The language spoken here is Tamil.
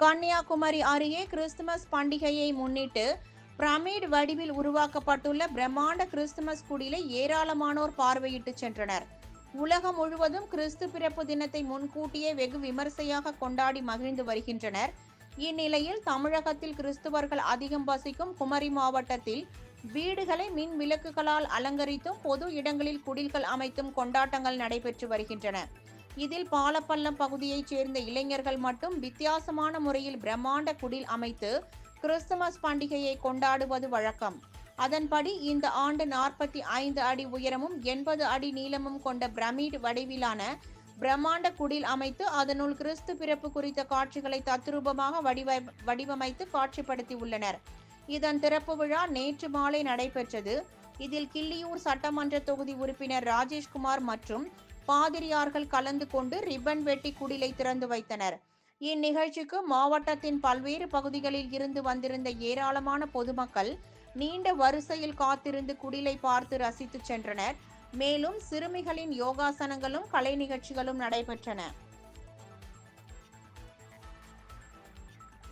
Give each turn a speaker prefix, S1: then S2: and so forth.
S1: கன்னியாகுமரி அருகே கிறிஸ்துமஸ் பண்டிகையை முன்னிட்டு பிரமிட் வடிவில் உருவாக்கப்பட்டுள்ள பிரம்மாண்ட கிறிஸ்துமஸ் குடிலை ஏராளமானோர் பார்வையிட்டு சென்றனர். உலகம் முழுவதும் கிறிஸ்து பிறப்பு தினத்தை முன்கூட்டியே வெகு விமர்சையாக கொண்டாடி மகிழ்ந்து வருகின்றனர். இந்நிலையில் தமிழகத்தில் கிறிஸ்துவர்கள் அதிகம் வசிக்கும் குமரி மாவட்டத்தில் வீடுகளை மின் விளக்குகளால் அலங்கரித்தும் பொது இடங்களில் குடில்கள் அமைத்தும் கொண்டாட்டங்கள் நடைபெற்று வருகின்றன. இதில் பாலப்பள்ளம் பகுதியைச் சேர்ந்த இளைஞர்கள் மட்டும் வித்தியாசமான முறையில் பிரம்மாண்ட குடில் அமைத்து கிறிஸ்துமஸ் பண்டிகையை கொண்டாடுவது வழக்கம். அதன்படி இந்த ஆண்டு நாற்பத்தி ஐந்து அடி உயரமும் எண்பது அடி நீளமும் கொண்ட பிரமிட் வடிவிலான பிரம்மாண்ட குடில் அமைத்து அதனுள் கிறிஸ்து பிறப்பு குறித்த காட்சிகளை தத்ரூபமாக வடிவ வடிவமைத்து காட்சிப்படுத்தி உள்ளனர். இதன் திறப்பு விழா நேற்று மாலை நடைபெற்றது. இதில் கிள்ளியூர் சட்டமன்ற தொகுதி உறுப்பினர் ராஜேஷ்குமார் மற்றும் பாதிரியார்கள் கலந்து கொண்டு ரிப்பன் வெட்டி குடிலை திறந்து வைத்தனர். இந்நிகழ்ச்சிக்கு மாவட்டத்தின் பல்வேறு பகுதிகளில் இருந்து வந்திருந்த ஏராளமான பொதுமக்கள் நீண்ட வரிசையில் காத்திருந்து குடிலை பார்த்து ரசித்து சென்றனர். மேலும் சிறுமிகளின் யோகாசனங்களும் கலை நிகழ்ச்சிகளும் நடைபெற்றன.